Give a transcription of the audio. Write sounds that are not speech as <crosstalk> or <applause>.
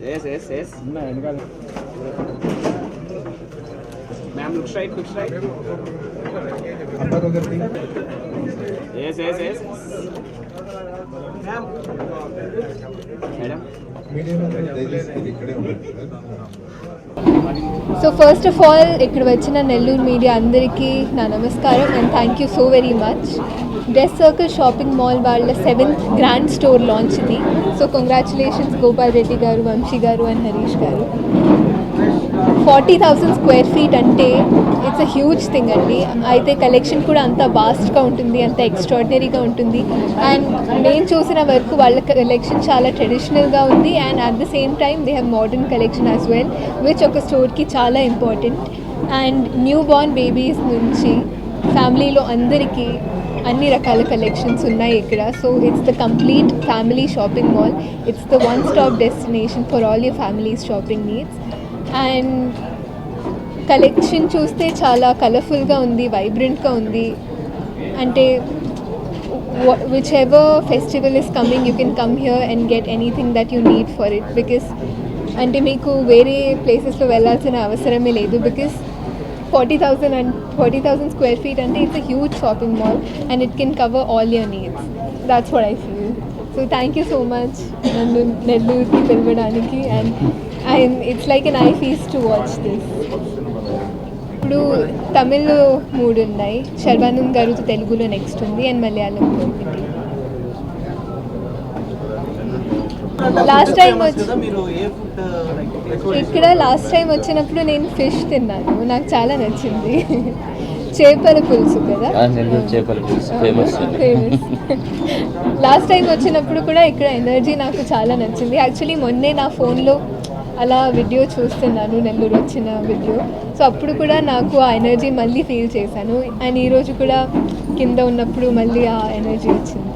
Yes, yes, yes. Ma'am, looks right, looks right. So first of all ఇక్కడ వచ్చిన Nellore media అందరికీ నా నమస్కారం and thank you so very much dress circle shopping mall వాళ్ళ seventh grand store launch ఇది. So congratulations Gopal Reddy గారు వంశీ గారు and Harish గారు. ఫార్టీ థౌసండ్ స్క్వేర్ ఫీట్ అంటే ఇట్స్ అ హ్యూజ్ థింగ్ అండి. అయితే కలెక్షన్ కూడా అంత వాస్ట్గా ఉంటుంది అంత ఎక్స్ట్రాడినరీగా ఉంటుంది. అండ్ నేను చూసిన వరకు వాళ్ళ కలెక్షన్ చాలా ట్రెడిషనల్గా ఉంది and at the same time they have modern collection as well which ఒక స్టోర్కి చాలా important and new born babies నుంచి ఫ్యామిలీలో అందరికీ అన్ని రకాల కలెక్షన్స్ ఉన్నాయి ఇక్కడ. So it's the complete family shopping mall it's the one stop destination for all your families shopping needs and collection చూస్తే చాలా కలర్ఫుల్గా ఉంది వైబ్రెంట్గా ఉంది. అంటే whichever festival is coming you can come here and get anything that you need for it because అంటే మీకు వేరే ప్లేసెస్లో వెళ్ళాల్సిన అవసరమే లేదు. Because forty thousand and forty thousand square feet అంటే it's a huge shopping mall and it can cover all your needs that's what I feel so thank you so much నన్ను నెల్లూరుకి పిలవడానికి and and it's like an eye feast to watch this ఇప్పుడు తమిళ్ళో మూడు ఉన్నాయి. శర్వానంద్ గారు తెలుగులో next ఉంది అండ్ మలయాళంలో ఒకటి లాస్ట్ టైం వచ్చి ఫుడ్ ఇక్కడ లాస్ట్ టైం వచ్చినప్పుడు నేను ఫిష్ తిన్నాను. నాకు చాలా నచ్చింది. <laughs> చేపల పులుసు కదా? చేపల పులుసు. ఫేమస్ ఫేమస్ లాస్ట్ టైం వచ్చినప్పుడు కూడా ఇక్కడ ఎనర్జీ నాకు చాలా నచ్చింది. యాక్చువల్లీ మొన్నే నా ఫోన్లో అలా వీడియో చూస్తున్నాను నెల్లూరు వచ్చిన వీడియో సో అప్పుడు కూడా నాకు ఆ ఎనర్జీ మళ్ళీ ఫీల్ చేశాను. అండ్ ఈరోజు కూడా కింద ఉన్నప్పుడు మళ్ళీ ఆ ఎనర్జీ వచ్చింది.